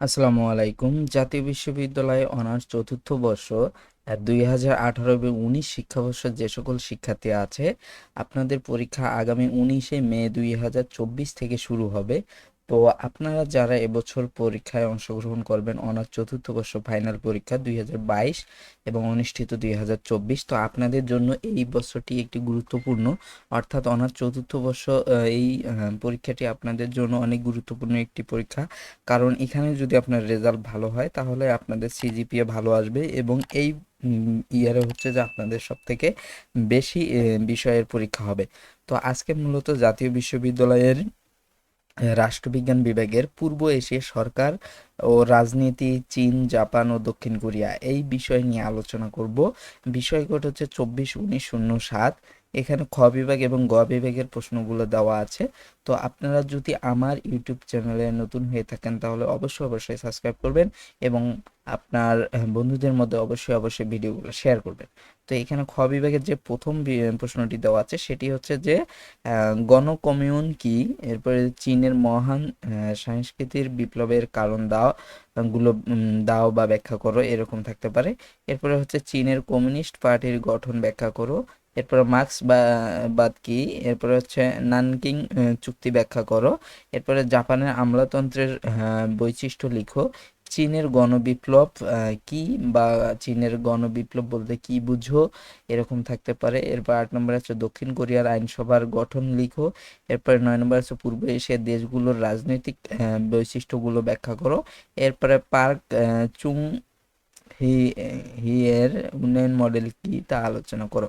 আসসালামু আলাইকুম। জাতীয় বিশ্ববিদ্যালয়ে অনার্স চতুর্থ বর্ষ দুই হাজার আঠারো এবং উনিশ শিক্ষাবর্ষের যে সকল শিক্ষার্থী আছে, আপনাদের পরীক্ষা আগামী উনিশে মে দুই হাজার চব্বিশ থেকে শুরু হবে। তো আপনারা যারা এবছর পরীক্ষায় অংশগ্রহণ করবেন, অনার্স চতুর্থ বর্ষ ফাইনাল পরীক্ষা দুই হাজার বাইশ এবং অনুষ্ঠিত দুই হাজার চব্বিশ, তো আপনাদের জন্য এই বছরটি একটি গুরুত্বপূর্ণ। অর্থাৎ অনার্স চতুর্থ বর্ষ এই পরীক্ষাটি আপনাদের জন্য অনেক গুরুত্বপূর্ণ একটি পরীক্ষা। কারণ এখানে যদি আপনার রেজাল্ট ভালো হয়, তাহলে আপনাদের সিজিপিএ ভালো আসবে এবং এই ইয়ারে হচ্ছে যে আপনাদের সব থেকে বেশি বিষয়ের পরীক্ষা হবে। তো আজকে মূলত জাতীয় বিশ্ববিদ্যালয়ের রাষ্ট্রবিজ্ঞান বিভাগের পূর্ব এশিয়া সরকার ও রাজনীতি, চীন, জাপান ও দক্ষিণ কোরিয়া এই বিষয় নিয়ে আলোচনা করব। বিষয় হচ্ছে চব্বিশ, উনিশ, শূন্য, সাত। এখানে খ বিভাগ এবং গ বিভাগের প্রশ্নগুলো দেওয়া আছে। তো আপনারা যদি আমার ইউটিউব চ্যানেলে নতুন হয়ে থাকেন, তাহলে অবশ্যই অবশ্যই সাবস্ক্রাইব করবেন এবং আপনার বন্ধুদের মধ্যে অবশ্যই অবশ্যই ভিডিওগুলো শেয়ার করবেন। তো এখানে খ বিভাগের যে প্রথম প্রশ্নটি দেওয়া আছে, সেটি হচ্ছে যে গণকমিউন কি? এরপরে চীনের মহান সংস্কৃতির বিপ্লবের কারণ দাও, গুলো দাও বা ব্যাখ্যা করো, এরকম থাকতে পারে। এরপরে হচ্ছে চীনের কমিউনিস্ট পার্টির গঠন ব্যাখ্যা করো এরপরে মার্ক্স বা, বাদ কি? এরপরে হচ্ছে নানকিং চুক্তি ব্যাখ্যা করো। এরপরে জাপানের আমলাতন্ত্রের বৈশিষ্ট্য লিখো। চীনের গণবিপ্লব কি বা চীনের গণবিপ্লব বলতে কি বুঝো? এরকম থাকতে পারে। এরপর আট নম্বর আছে দক্ষিণ কোরিয়ার আইনসভার গঠন লিখো। এরপরে নয় নম্বর আছে পূর্ব এশিয়ার দেশগুলোর রাজনৈতিক বৈশিষ্ট্যগুলো ব্যাখ্যা করো। এরপরে পার্ক চুং হি হি এর উন্নয়ন মডেল কি তা আলোচনা করো।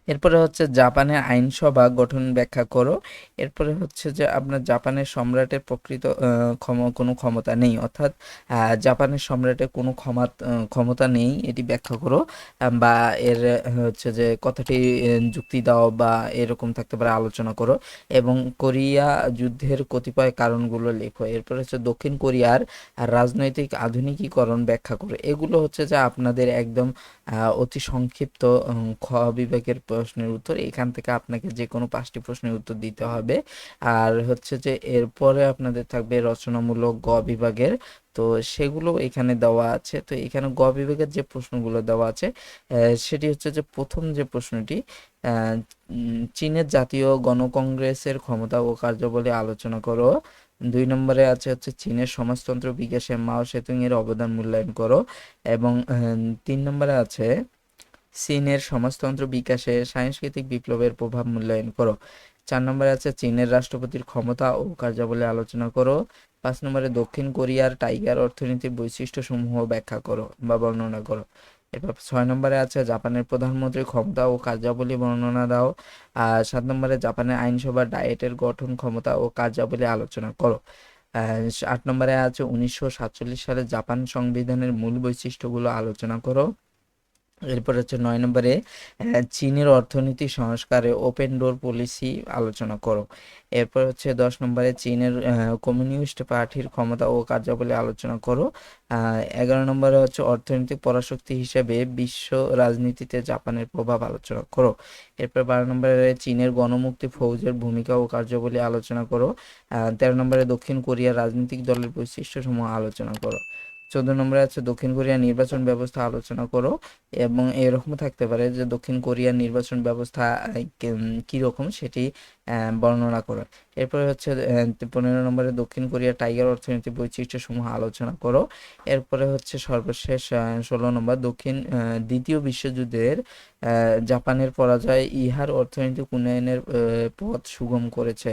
এরপরে হচ্ছে জাপানের আইনসভা গঠন ব্যাখ্যা করো। এরপরে হচ্ছে যে আপনার জাপানের সম্রাটের প্রকৃত কোনো ক্ষমতা নেই। অর্থাৎ জাপানের সম্রাটের কোনো ক্ষমা ক্ষমতা নেই, এটি ব্যাখ্যা করো। বা এর হচ্ছে যে কথাটি যুক্তি দাও বা এরকম থাকতে পারে, আলোচনা করো। এবং কোরিয়া যুদ্ধের কতিপয় কারণগুলো লেখো। এরপরে হচ্ছে দক্ষিণ কোরিয়ার রাজনৈতিক আধুনিকীকরণ ব্যাখ্যা করো। এগুলো হচ্ছে যে আপনাদের একদম অতি সংক্ষিপ্ত খ বিভাগের প্রশ্নের উত্তর, এখান থেকে আপনাকে যে কোনো পাঁচটি প্রশ্নের উত্তর দিতে হবে। আর হচ্ছে যে এরপরে আপনাদের থাকবে রচনামূলক গ বিভাগের, তো সেগুলো এখানে দেওয়া আছে। তো এখানে গ বিভাগের যে প্রশ্নগুলো দেওয়া আছে সেটি হচ্ছে যে প্রথম যে প্রশ্নটি চীনের জাতীয় গণকংগ্রেসের ক্ষমতা ও কার্যাবলী আলোচনা করো। দুই নম্বরে আছে হচ্ছে চীনের সমাজতন্ত্র বিকাশে মাও সেতুং এর অবদান মূল্যায়ন করো। এবং তিন নম্বরে আছে চীনের সমাজতন্ত্র বিকাশে সাংস্কৃতিক বিপ্লবের প্রভাব মূল্যায়ন করো। চার নম্বরে আছে চীনের রাষ্ট্রপতির ক্ষমতা ও কার্যাবলী আলোচনা করো। পাঁচ নম্বরে দক্ষিণ কোরিয়ার টাইগার অর্থনীতির বৈশিষ্ট্যসমূহ ব্যাখ্যা করো বা বর্ণনা করো। এরপর ছয় নম্বরে আছে জাপানের প্রধানমন্ত্রীর ক্ষমতা ও কার্যাবলী বর্ণনা দাও। আর সাত নম্বরে জাপানের আইনসভা ডায়েটের গঠন, ক্ষমতা ও কার্যাবলী আলোচনা করো। আট নম্বরে আছে উনিশশো সাতচল্লিশ সালে জাপান সংবিধানের মূল বৈশিষ্ট্যগুলো আলোচনা করো। এরপর হচ্ছে নয় নম্বরে চীনের অর্থনীতি সংস্কারে ওপেন ডোর পলিসি আলোচনা করো। এরপর হচ্ছে দশ নম্বরে, চীনের কমিউনিস্ট পার্টির ক্ষমতা ও কার্যাবলী আলোচনা করো। এগারো নম্বরে হচ্ছে অর্থনৈতিক পরাশক্তি হিসেবে বিশ্ব রাজনীতিতে জাপানের প্রভাব আলোচনা করো। এরপর বারো নম্বরে, চীনের গণমুক্তি ফৌজের ভূমিকা ও কার্যাবলী আলোচনা করো। তেরো নম্বরে, দক্ষিণ কোরিয়ার রাজনৈতিক দলের বৈশিষ্ট্যসমূহ আলোচনা করো। চোদ্দ নম্বরে আছে, দক্ষিণ কোরিয়া নির্বাচন ব্যবস্থা আলোচনা করো এবং এরকম থাকতে পারে যে দক্ষিণ কোরিয়ার নির্বাচন ব্যবস্থা কীরকম সেটি বর্ণনা করো। এরপরে হচ্ছে পনেরো নম্বরে দক্ষিণ কোরিয়া টাইগার অর্থনীতি বৈশিষ্ট্য সমূহ আলোচনা করো। এরপরে হচ্ছে সর্বশেষ ষোলো নম্বর দক্ষিণ দ্বিতীয় বিশ্বযুদ্ধের জাপানের পরাজয় ইহার অর্থনৈতিক উন্নয়নের পথ সুগম করেছে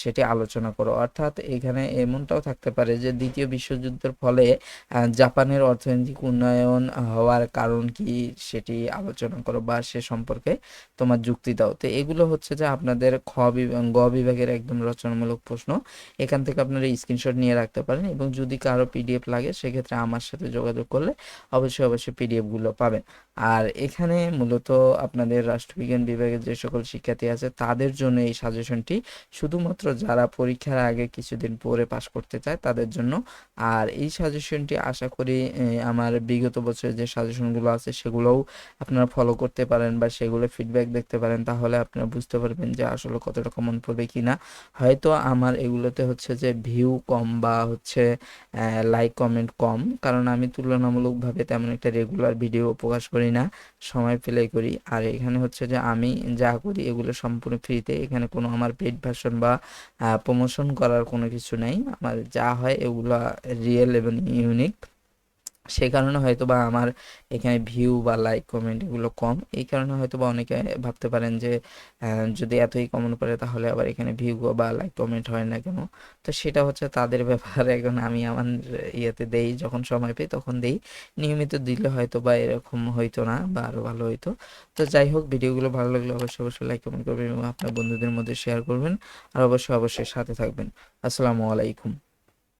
সেটি আলোচনা করো। অর্থাৎ এখানে এমনটাও থাকতে পারে যে দ্বিতীয় বিশ্বযুদ্ধের ফলে জাপানের অর্থনৈতিক উন্নয়ন হওয়ার কারণ কি সেটি আলোচনা করো বা সে সম্পর্কে তোমার যুক্তি দাও। তো এগুলো হচ্ছে যে আপনাদের খ গ বিভাগের একদম রচনামূলক প্রশ্ন। এখান থেকে আপনারা স্ক্রিনশট নিয়ে রাখতে পারেন এবং যদি কারও পিডিএফ লাগে, সেক্ষেত্রে আমার সাথে যোগাযোগ করলে অবশ্যই অবশ্যই পিডিএফগুলো পাবেন। আর এখানে মূলত আপনাদের রাষ্ট্রবিজ্ঞান বিভাগের যে সকল শিক্ষার্থী আছে, তাদের জন্য এই সাজেশনটি শুধুমাত্র যারা পরীক্ষার আগে কিছুদিন পরে পাশ করতে চায়, তাদের জন্য। আর এই সাজেশনটি আশা করি আমার বিগত বছরের যে সাজেশনগুলো আছে, সেগুলোও আপনারা ফলো করতে পারেন বা সেগুলো ফিডব্যাক দেখতে পারেন। তাহলে আপনারা বুঝতে পারবেন যে আসলে আসলে কতটা কমন পড়বে কি না হয়তো আমার এগুলোতে হচ্ছে যে ভিউ কম বা হচ্ছে লাইক কমেন্ট কম। কারণ আমি তুলনামূলকভাবে তেমন একটা রেগুলার ভিডিও প্রকাশ করি না, সময় পেলে করি। আর এখানে হচ্ছে যে আমি যা করি এগুলো সম্পূর্ণ ফ্রিতে এখানে কোনো আমার পেড ভার্সন বা প্রমোশন করার কোনো কিছু নেই। আমার যা হয় এগুলো রিয়েল এবং ইউনিক সে কারণে হয়তো বা আমার এখানে ভিউ বা লাইক কমেন্ট এগুলো কম। এই কারণে হয়তো বা অনেকে ভাবতে পারেন যে যদি এতই কমন পড়ে তাহলে আবার এখানে ভিউ বা লাইক কমেন্ট হয় না কেন? তো সেটা হচ্ছে তাদের ব্যাপার। এখন আমি আমার ইয়েতে দেই, যখন সময় পাই তখন দেই। নিয়মিত দিলে হয়তো বা এরকম হইতো না বা আরও ভালো হইতো। তো যাই হোক, ভিডিওগুলো ভালো লাগলে অবশ্যই অবশ্যই লাইক কমেন্ট করবেন এবং আপনার বন্ধুদের মধ্যে শেয়ার করবেন। আর অবশ্যই অবশ্যই সাথে থাকবেন। আসসালামু আলাইকুম।